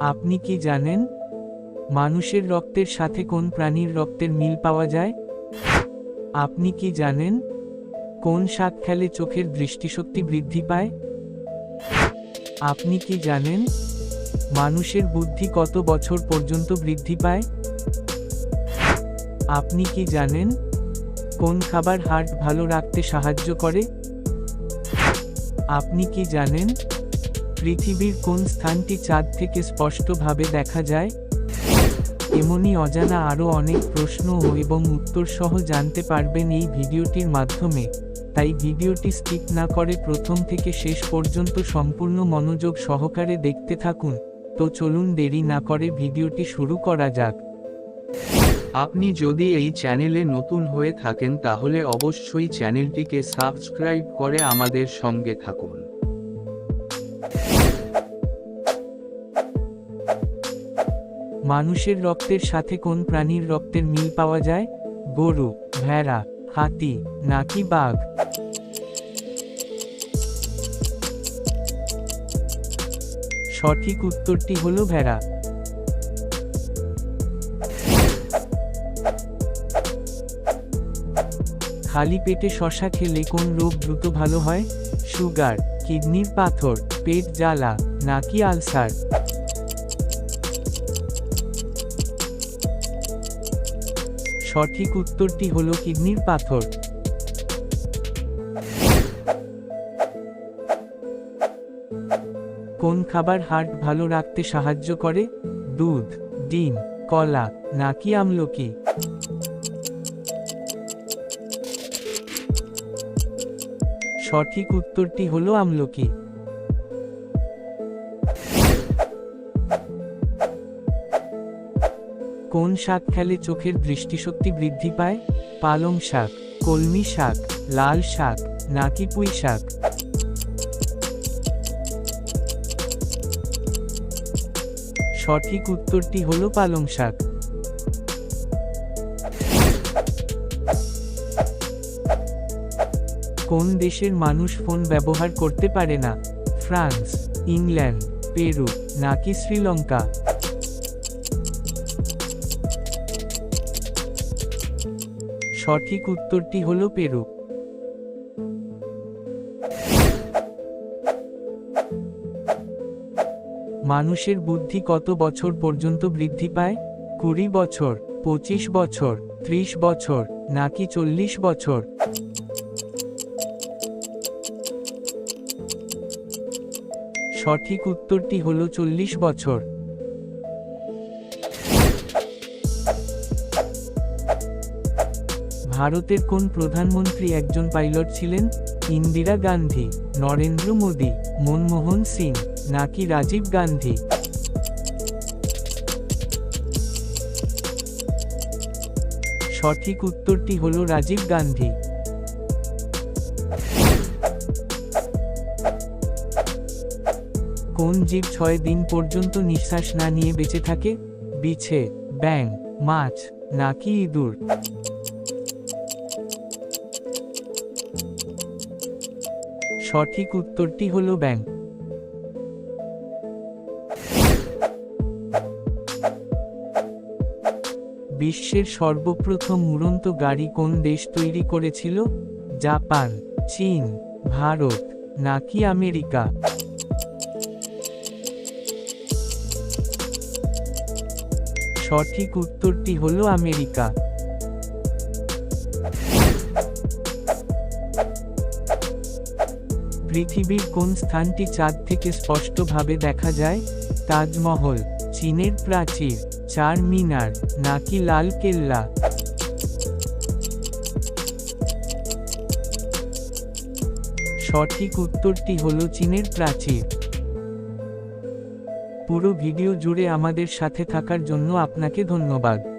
আপনি কি জানেন মানুষের রক্তের সাথে কোন প্রাণীর রক্তের মিল পাওয়া যায়? আপনি কি জানেন কোন শাক খেলে চোখের দৃষ্টিশক্তি বৃদ্ধি পায়? আপনি কি জানেন মানুষের বুদ্ধি কত বছর পর্যন্ত বৃদ্ধি পায়? আপনি কি জানেন কোন খাবার হার্ট ভালো রাখতে সাহায্য করে? আপনি কি জানেন পৃথিবীর কোন স্থানটি চাঁদ থেকে স্পষ্টভাবে দেখা যায়? এমনই অজানা আরও অনেক প্রশ্ন এবং উত্তর সহ জানতে পারবেন এই ভিডিওটির মাধ্যমে। তাই ভিডিওটি স্কিপ না করে প্রথম থেকে শেষ পর্যন্ত সম্পূর্ণ মনোযোগ সহকারে দেখতে থাকুন। তো চলুন দেরি না করে ভিডিওটি শুরু করা যাক। আপনি যদি এই চ্যানেলে নতুন হয়ে থাকেন তাহলে অবশ্যই চ্যানেলটিকে সাবস্ক্রাইব করে আমাদের সঙ্গে থাকুন। মানুষের রক্তের সাথে কোন প্রাণীর রক্তের মিল পাওয়া যায়? গরু, ভেড়া, হাতি, নাকি বাঘ? সঠিক উত্তরটি হল ভেড়া। খালি পেটে শশা খেলে কোন রোগ দ্রুত ভালো হয়? সুগার, কিডনির পাথর, পেট জ্বালা, নাকি আলসার? সঠিক উত্তরটি হল কিডনির পাথর। কোন খাবার হার্ট ভালো রাখতে সাহায্য করে? দুধ, ডিম, কলা, নাকি আমলকি? সঠিক উত্তরটি হলো আমলকি। কোন শাক খেলে চোখের দৃষ্টিশক্তি বৃদ্ধি পায়? পালং শাক, কলমি শাক, লাল শাক, নাকি পুঁই শাক? সঠিক উত্তরটি হল পালং শাক। কোন দেশের মানুষ ফোন ব্যবহার করতে পারে না? ফ্রান্স, ইংল্যান্ড, পেরু, নাকি শ্রীলঙ্কা? সঠিক উত্তরটি হলো পেরু। মানুষের বুদ্ধি কত বছর পর্যন্ত বৃদ্ধি পায়? কুড়ি বছর, পঁচিশ বছর, ত্রিশ বছর, নাকি চল্লিশ বছর? সঠিক উত্তরটি হল চল্লিশ বছর। ভারতের কোন প্রধানমন্ত্রী একজন পাইলট ছিলেন? ইন্দিরা গান্ধী, নরেন্দ্র মোদী, মনমোহন সিং, নাকি রাজীব গান্ধী? সঠিক উত্তরটি হল রাজীব গান্ধী। কোন জীব ছয় দিন পর্যন্ত নিঃশ্বাস না নিয়ে বেঁচে থাকে? বিছে ব্যাং মাছ, নাকি ইঁদুর? সঠিক উত্তরটি হল ব্যাং বিশ্বের সর্বপ্রথম উড়ন্ত গাড়ি কোন দেশ তৈরি করেছিল? জাপান, চীন, ভারত, নাকি আমেরিকা? সঠিক উত্তরটি হল আমেরিকা। পৃথিবীর কোন স্থানটি চাঁদ থেকে স্পষ্টভাবে দেখা যায়? তাজমহল, চীনের প্রাচীর, চার মিনার, নাকি লাল কেল্লা? সঠিক উত্তরটি হল চীনের প্রাচীর। পুরো ভিডিও জুড়ে আমাদের সাথে থাকার জন্য আপনাকে ধন্যবাদ।